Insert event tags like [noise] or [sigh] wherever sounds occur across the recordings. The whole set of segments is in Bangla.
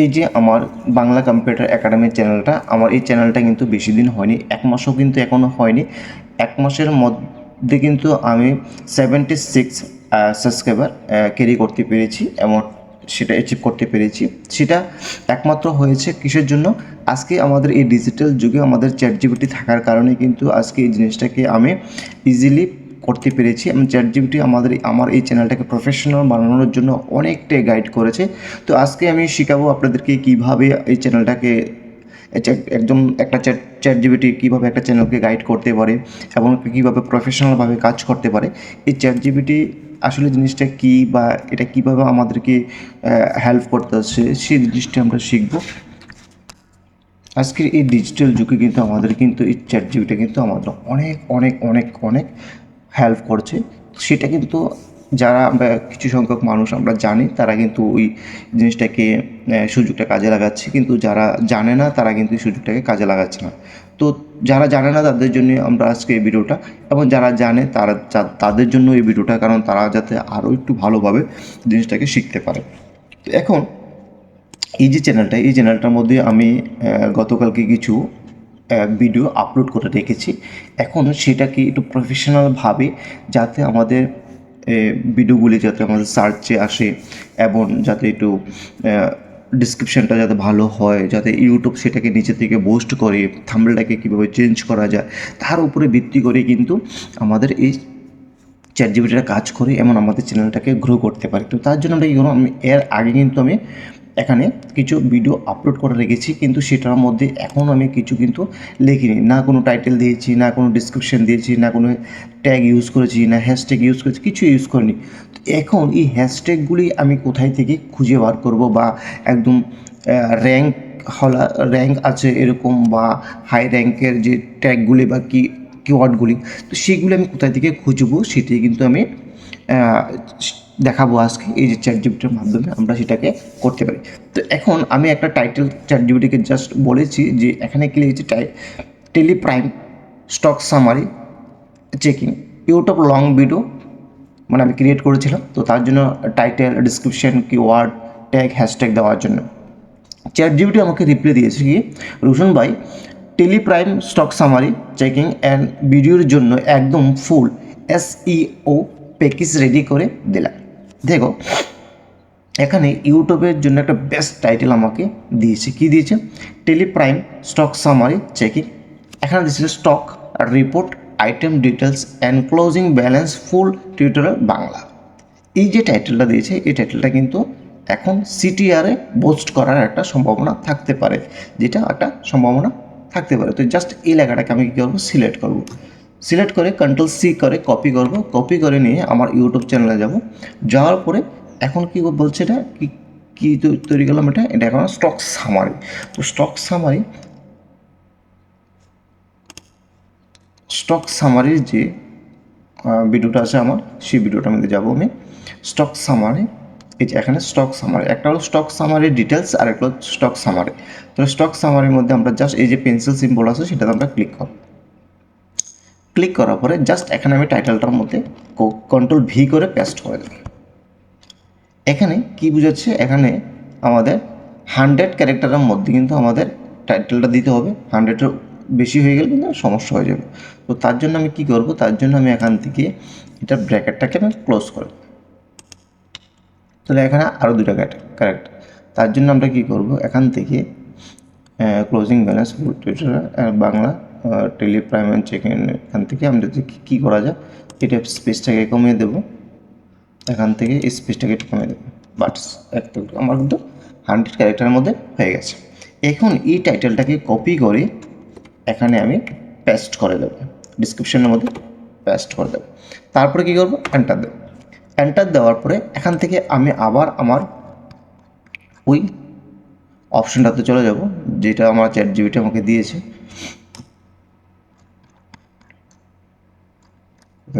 এই যে আমার বাংলা কম্পিউটার একাডেমি চ্যানেলটা, আমার এই চ্যানেলটা কিন্তু বেশি দিন হয়নি, এক মাসও কিন্তু এখনও হয়নি। এক মাসের মধ্যে কিন্তু আমি সেভেন্টি সিক্স সাবস্ক্রাইবার ক্যারি করতে পেরেছি এবং সেটা অ্যাচিভ করতে পেরেছি। সেটা একমাত্র হয়েছে কিসের জন্য? আজকে আমাদের এই ডিজিটাল যুগে আমাদের চ্যাট জিবিটি থাকার কারণে কিন্তু আজকে এই জিনিসটাকে আমি ইজিলি করতে পেরেছি। এবং চ্যাট জিবিটি আমাদের, আমার এই চ্যানেলটাকে প্রফেশনাল বানানোর জন্য অনেকটাই গাইড করেছে। তো আজকে আমি শেখাবো আপনাদেরকে কীভাবে এই চ্যানেলটাকে একদম একটা চ্যাট চ্যাট জিবিটি কীভাবে একটা চ্যানেলকে গাইড করতে পারে এবং কীভাবে প্রফেশনালভাবে কাজ করতে পারে। এই চ্যাট জিবিটি আসলে জিনিসটা কী বা এটা কীভাবে আমাদেরকে হেল্প করতে হচ্ছে সেই জিনিসটা আমরা শিখব। আজকের এই ডিজিটাল যুগে কিন্তু আমাদের কিন্তু এই চ্যাট জিবিটা কিন্তু আমাদের অনেক অনেক অনেক অনেক হেল্প করছে। সেটা কিন্তু যারা আমরা কিছু সংখ্যক মানুষ আমরা জানি, তারা কিন্তু ওই জিনিসটাকে সুযোগটা কাজে লাগাচ্ছে। কিন্তু যারা জানে না, তারা কিন্তু সুযোগটাকে কাজে লাগাচ্ছে না। তো যারা জানে না, তাদের জন্য আমরা আজকে এই ভিডিওটা, এবং যারা জানে, তারা তাদের জন্য এই ভিডিওটা, কারণ তারা যাতে আরও একটু ভালোভাবে জিনিসটাকে শিখতে পারে। তো এখন এই যে চ্যানেলটা এই চ্যানেলটার মধ্যে আমি গতকালকে কিছু ভিডিও আপলোড করে রেখেছি। এখন সেটাকে একটু প্রফেশনালভাবে যাতে আমাদের ভিডিওগুলি যাতে আমাদের সার্চে আসে এবং যাতে একটু ডিসক্রিপশানটা যাতে ভালো হয়, যাতে ইউটিউব সেটাকে নিচে থেকে পোস্ট করে থাম্বলটাকে কীভাবে চেঞ্জ করা যায়, তার উপরে ভিত্তি করে কিন্তু আমাদের এই চ্যাট জিবিটা কাজ করে, এমন আমাদের চ্যানেলটাকে গ্রো করতে পারে। তো তার জন্য আমরা কী করব, আমি এর আগে কিন্তু আমি এখানে কিছু ভিডিও আপলোড করে রেখেছি, কিন্তু সেটার মধ্যে এখন আমি কিছু কিন্তু লিখিনি। না কোনো টাইটেল দিয়েছি, না কোনো ডিসক্রিপশন দিয়েছি, না কোনো ট্যাগ ইউজ করেছি, না হ্যাশট্যাগ ইউজ করেছি কিছু ইউজ করিনি। তো এখন এই হ্যাশট্যাগুলি আমি কোথায় থেকে খুঁজে বার করব বা একদম র্যাঙ্ক হলা র্যাঙ্ক আছে এরকম বা হাই র্যাঙ্কের যে ট্যাগগুলি বা কি কিওয়ার্ডগুলি তো সেগুলি আমি কোথায় থেকে খুঁজবো সেটাই কিন্তু আমি দেখাবো আজকে এই যে চ্যাট জিবিটির মাধ্যমে আমরা সেটাকে করতে পারি। তো এখন আমি একটা টাইটেল চ্যাট জিবিটিকে জাস্ট বলেছি যে এখানে কি লিখেছি, টাই Tally Prime stock summary checking YouTube long video মানে আমি ক্রিয়েট করেছিলাম, তো তার জন্য title description keyword tag hashtag দেওয়ার জন্য। চ্যাট জিবিটি আমাকে রিপ্লাই দিয়েছে কি, রোশন ভাই Tally Prime stock summary checking and ভিডিওর জন্য একদম ফুল এসইও প্যাকেজ রেডি করে দিলাম। দেখো, এখানে ইউটিউবের জন্য একটা বেস্ট টাইটেল আমাকে দিয়েছে। কি দিয়েছে? টেলিপ্রাইম স্টক সামারি চেকিং এখানে দিয়েছে stock report item details and closing balance full tutorial Bangla. এই যে টাইটেলটা দিয়েছে, এই টাইটেলটা কিন্তু এখন সিটিআরে বোস্ট করার একটা সম্ভাবনা থাকতে পারে। যেটা একটা সম্ভাবনা থাকতে পারে। তো জাস্ট এই লেখাটাকে আমি কী করব? সিলেক্ট করব। সিলেক্ট করে কন্ট্রোল সি করে কপি করব। কপি করে নিয়ে আমার ইউটিউব চ্যানেলে যাব। যাওয়ার পরে এখন কি বলছে এটা? কি, কী তৈরি করলাম এটা? এটা এখন স্টক সামারি তো স্টক সামারি স্টক সামারির যে ভিডিওটা আছে আমার, সেই ভিডিওটা মধ্যে যাব আমি। স্টক সামারি এই যে এখানে স্টক সামারি একটা হলো স্টক সামারির ডিটেলস আর একটা হলো স্টক সামারি তো স্টক সামারির মধ্যে আমরা জাস্ট এই যে পেন্সিল সিম্বল আছে, সেটাতে আমরা ক্লিক করব। ক্লিক করার পরে জাস্ট এখানে আমি টাইটেলটার মধ্যে কন্ট্রোল ভি করে পেস্ট করে দেব এখানে কি বুঝাচ্ছে? এখানে আমাদের হান্ড্রেড ক্যারেক্টারের মধ্যে কিন্তু আমাদের টাইটেলটা দিতে হবে। হান্ড্রেডের বেশি হয়ে গেলে কিন্তু সমস্যা হয়ে যাবে। তো তার জন্য আমি কি করব? তার জন্য আমি এখান থেকে এটা ব্র্যাকেটটাকে আমি ক্লোজ করব তাহলে এখানে আরও দুটো ক্যারেক্টার তার জন্য আমরা কি করব? এখান থেকে closing balance Bangla Tally Prime and check এখান থেকে আমরা যদি কী করা যায়, এটা স্পেসটাকে কমিয়ে দেবো। এখান থেকে স্পেসটাকে একটু কমিয়ে দেবো। বাটস একটু আমার কিন্তু হান্ড্রেড ক্যারেক্টারের মধ্যে হয়ে গেছে। এখন এই টাইটেলটাকে কপি করে এখানে আমি পেস্ট করে দেবো। ডিসক্রিপশনের মধ্যে পেস্ট করে দেবো। তারপরে কী করব? এন্টার দেবো। এন্টার দেওয়ার পরে এখান থেকে আমি আবার আমার ওই অপশনটাতে চলে যাব, যেটা আমার চ্যাট জিবিটা আমাকে দিয়েছে।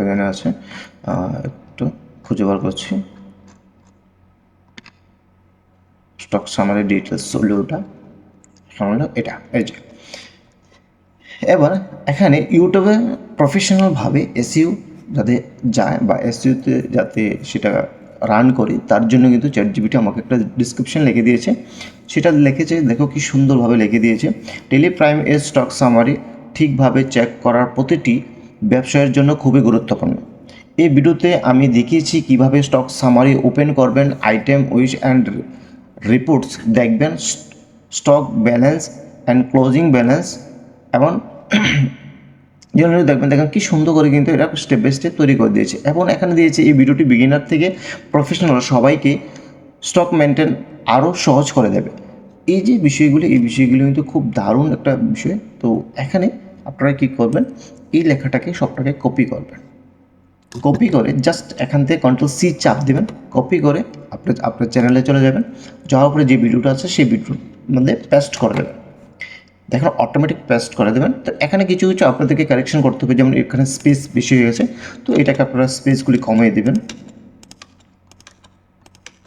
এখানে আছে। একটু খুঁজে বার করছি। স্টক সামারি ডিটেলস ওটা হলো এটা, এই যে। এবার এখানে ইউটিউবে প্রফেশনালভাবে এসইউ যাতে যায় বা এসইউতে যাতে সেটা রান করি, তার জন্য কিন্তু চ্যাট জিবিটি আমাকে একটা ডিসক্রিপশন লিখে দিয়েছে। সেটা লিখেছে, দেখো কি সুন্দরভাবে লিখে দিয়েছে। টেলিপ্রাইম এর স্টক সামারি ঠিকভাবে চেক করার প্রতিটি ব্যবসায়ের জন্য খুবই গুরুত্বপূর্ণ। এই ভিডিওতে আমি দেখিয়েছি কীভাবে স্টক সামারি ওপেন করবেন আইটেম উইচ অ্যান্ড রিপোর্টস দেখবেন stock balance and closing balance এবং [clears throat] জন্য দেখবেন দেখেন কি সুন্দর করে কিন্তু এটা স্টেপ বাই স্টেপ তৈরি করে দিয়েছে এবং এখানে দিয়েছে এই ভিডিওটি বিগিনার থেকে প্রফেশনাল সবাইকে স্টক মেনটেন আরও সহজ করে দেবে। এই যে বিষয়গুলি, এই বিষয়গুলি কিন্তু খুব দারুণ একটা বিষয়। তো এখানে আপনারা কী করবেন? এই লেখাটাকে সবটাকে কপি করবেন। কপি করে জাস্ট এখান থেকে কন্ট্রোল সি চাপ দেবেন। কপি করে আপনার আপনার চ্যানেলে চলে যাবেন। যাওয়ার পরে যে ভিডিওটা আছে, সেই ভিডিওর মধ্যে পেস্ট করে দেবেন। দেখুন অটোমেটিক পেস্ট করে দেবেন। তো এখানে কিছু কিছু আপনাদেরকে কারেকশন করতে হবে। যেমন এখানে স্পেস বেশি হয়ে গেছে। তো এটাকে আপনারা স্পেসগুলি কমিয়ে দেবেন।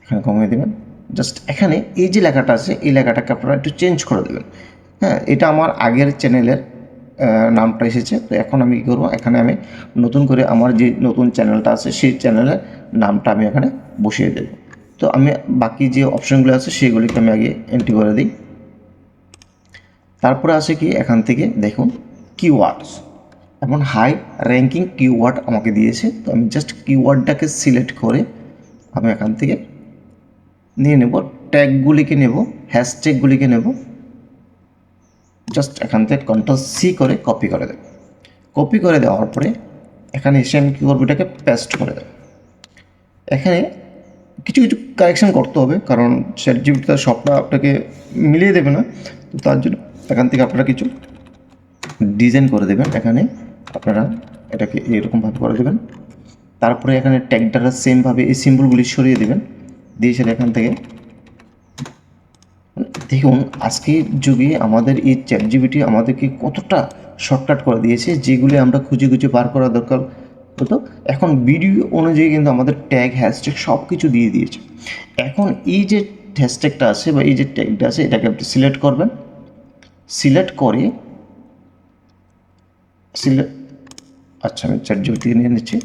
এখানে কমিয়ে দেবেন। জাস্ট এখানে এই যে লেখাটা আছে, এই লেখাটাকে আপনারা একটু চেঞ্জ করে দেবেন। হ্যাঁ এটা আমার আগের চ্যানেলের নামটা এসেছে। তো এখন আমি কী করব? এখানে আমি নতুন করে আমার যে নতুন চ্যানেলটা আছে, সেই চ্যানেলের নামটা আমি এখানে বসিয়ে দেবো। তো আমি বাকি যে অপশনগুলো আছে, সেগুলিকে আমি আগে এন্ট্রি করে দিই। তারপরে আছে কি? এখান থেকে দেখুন কিওয়ার্ডস এমন হাই র্যাঙ্কিং কিওয়ার্ড আমাকে দিয়েছে। তো আমি জাস্ট কিওয়ার্ডটাকে সিলেক্ট করে আমি এখান থেকে নিয়ে নেব। ট্যাগগুলিকে নেব হ্যাশট্যাগুলিকে নেব। জাস্ট এখান থেকে কন্ট্রোল সি করে কপি করে দেব। কপি করে দেওয়ার পরে এখানে এসে আমি কী করব, এটাকে পেস্ট করে দেব। এখানে কিছু কিছু কারেকশান করতে হবে, কারণ চ্যাট জিবিটা সবটা আপনাকে মিলিয়ে দেবে না। তো তার জন্য এখান থেকে আপনারা কিছু ডিজাইন করে দেবেন। এখানে আপনারা এটাকে এরকমভাবে করে দেবেন। তারপরে এখানে ট্যাগটারা সেমভাবে এই সিম্বলগুলি সরিয়ে দেবেন। দিয়ে সেটা এখান থেকে দেখুন, আজকের যুগে আমাদের এই চ্যাট জিবিটি আমাদেরকে কতটা শর্টকাট করে দিয়েছে, যেগুলি আমরা খুঁজে খুঁজে বার করা দরকার। হতো এখন ভিডিও অনুযায়ী কিন্তু আমাদের ট্যাগ হ্যাশট্যাগ সব কিছু দিয়ে দিয়েছে। এখন এই যে হ্যাশট্যাগটা আছে বা এই যে ট্যাগটা আছে, এটাকে আপনি সিলেক্ট করবেন। সিলেক্ট করে সিলেক্ট আচ্ছা আমি চ্যাট জিবি থেকে নিয়ে নিচ্ছি।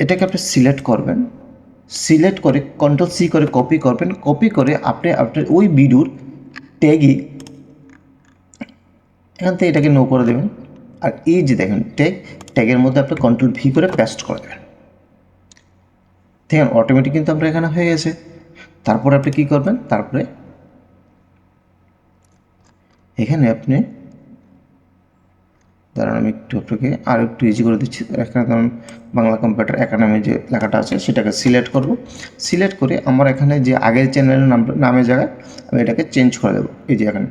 এটাকে আপনি সিলেক্ট করবেন। সিলেক্ট করে কন্ট্রোল সি করে কপি করবেন। কপি করে আপনি আপনার ওই ভিডিওর ট্যাগে এখান থেকে এটাকে নো করে দেবেন। আর এই যে দেখেন ট্যাগ ট্যাগের মধ্যে আপনি কন্ট্রোল ভি করে পেস্ট করে দেবেন। দেখেন অটোমেটিক কিন্তু আমরা এখানে হয়ে গেছে। তারপরে আপনি কী করবেন? তারপরে এখানে আপনি দাঁড়ান আমি একটু আপনাকে আর একটু ইজি করে দিচ্ছি। এখানে ধরুন বাংলা কম্পিউটার একাডেমি যে লেখাটা আছে, সেটাকে সিলেক্ট করব। সিলেক্ট করে আমার এখানে যে আগের চ্যানেলের নাম নামের জায়গায় আমি এটাকে চেঞ্জ করে দেবো। এই যে এখানে।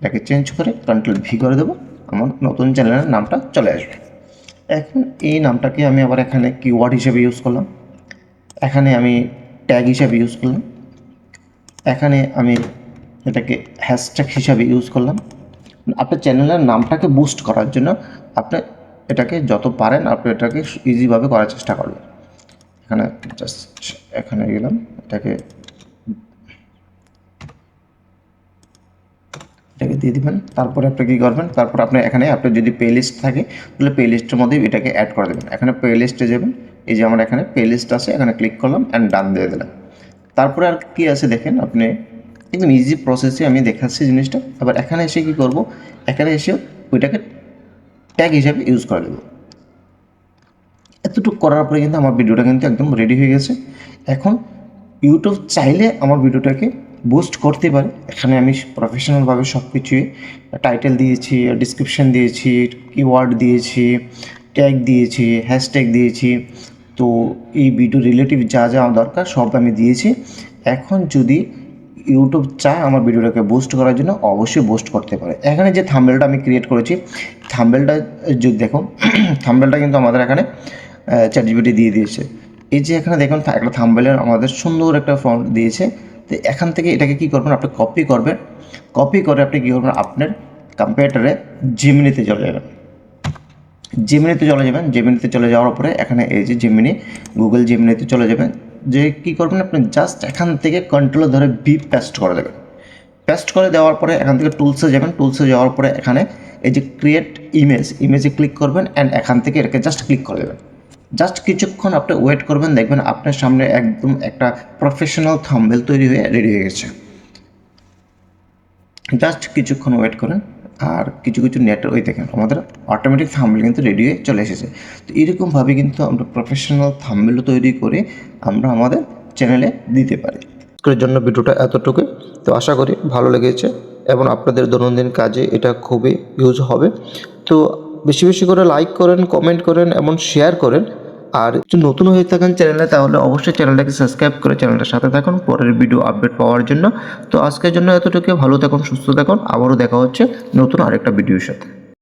এটাকে চেঞ্জ করে কন্ট্রোল ভি করে দেবো। আমার নতুন চ্যানেলের নামটা চলে আসবে। এখন এই নামটাকে আমি আবার এখানে কিওয়ার্ড হিসেবে ইউজ করলাম। এখানে আমি ট্যাগ হিসাবে ইউজ করলাম। এখানে আমি এটাকে হ্যাশট্যাগ হিসাবে ইউজ করলাম। আপনার চ্যানেলের নামটাকে বুস্ট করার জন্য আপনি এটাকে যত পারেন আপনি এটাকে ইজিভাবে করার চেষ্টা করবেন। এখানে জাস্ট এখানে গেলাম, এটাকে এটাকে দিয়ে দিবেন, তারপরে আপনি কী করবেন, তারপর আপনি এখানে আপনার যদি প্লে লিস্ট থাকে, তাহলে প্লে লিস্টের মধ্যে এটাকে অ্যাড করে দেবেন। এখানে প্লে লিস্টে যাবেন, এই যে আমার এখানে প্লে লিস্ট আছে, এখানে ক্লিক করলাম অ্যান্ড ডান দিয়ে দিলাম। তারপরে আর কি আছে দেখেন, আপনি একদম ইজি প্রসেসে আমি দেখাচ্ছি জিনিসটা। আবার এখানে এসে কী করব? এখানে এসে ওইটাকে ট্যাগ হিসাবে ইউজ করে দেবো এতটুকু করার পরে কিন্তু আমার ভিডিওটা কিন্তু একদম রেডি হয়ে গেছে। এখন ইউটিউব চাইলে আমার ভিডিওটাকে বুস্ট করতে পারে। এখানে আমি প্রফেশনালভাবে সব কিছুই টাইটেল দিয়েছি ডিসক্রিপশান দিয়েছি কিওয়ার্ড দিয়েছি ট্যাগ দিয়েছি হ্যাশট্যাগ দিয়েছি। তো এই ভিডিও রিলেটিভ যা যা দরকার সব আমি দিয়েছি। এখন যদি ইউটিউব চায় আমার ভিডিওটাকে বুস্ট করার জন্য অবশ্যই বুস্ট করতে পারে। এখানে যে থাম্বেলটা আমি ক্রিয়েট করেছি থাম্বেলটা যদি দেখো [clears throat] থাম্বেলটা কিন্তু আমাদের এখানে চ্যাটজিপিটি দিয়ে দিয়েছে। এই যে এখানে দেখুন একটা থাম্বেলের আমাদের সুন্দর একটা ফন্ট দিয়েছে। তো এখান থেকে এটাকে কী করবেন, আপনি কপি করবেন। কপি করে আপনি কী করবেন, আপনার কম্পিউটারে জিমিনিতে চলে যাবেন। জিমিনিতে চলে যাবেন। জিমিনিতে চলে যাওয়ার পরে এখানে এই যে জিমিনি গুগল জিমিনিতে চলে যাবেন। যে কী করবেন, আপনি জাস্ট এখান থেকে কন্ট্রোলে ধরে বি পেস্ট করে দেবেন। পেস্ট করে দেওয়ার পরে এখান থেকে টুলসে যাবেন। টুলসে যাওয়ার পরে এখানে এই যে ক্রিয়েট ইমেজ ইমেজে ক্লিক করবেন অ্যান্ড এখান থেকে এটাকে জাস্ট ক্লিক করে দেবেন। জাস্ট কিছুক্ষণ আপনি ওয়েট করবেন, দেখবেন আপনার সামনে একদম একটা প্রফেশনাল থাম্বেল তৈরি হয়ে রেডি হয়ে গেছে। জাস্ট কিছুক্ষণ ওয়েট করেন। আর কিছু কিছু নেট ওই দেখেন, আমাদের অটোমেটিক থাম্বেল কিন্তু রেডি হয়ে চলে এসেছে। তো এরকমভাবে কিন্তু আমরা প্রফেশনাল থাম্বেলও তৈরি করে আমরা আমাদের চ্যানেলে দিতে পারি। আজকের জন্য ভিডিওটা এতটুকু। তো আশা করি ভালো লেগেছে এবং আপনাদের দৈনন্দিন কাজে এটা খুবই ইউজ হবে। তো বেশি বেশি করে লাইক করেন কমেন্ট করেন এবং শেয়ার করেন। আর যদি নতুন হয়ে থাকেন চ্যানেলে, তাহলে অবশ্যই চ্যানেলটাকে সাবস্ক্রাইব করে চ্যানেলটার সাথে থাকুন পরের ভিডিও আপডেট পাওয়ার জন্য। তো আজকের জন্য এতটুকু ভালো থাকুন, সুস্থ থাকুন, আবারও দেখা হচ্ছে নতুন আরেকটা ভিডিওর সাথে।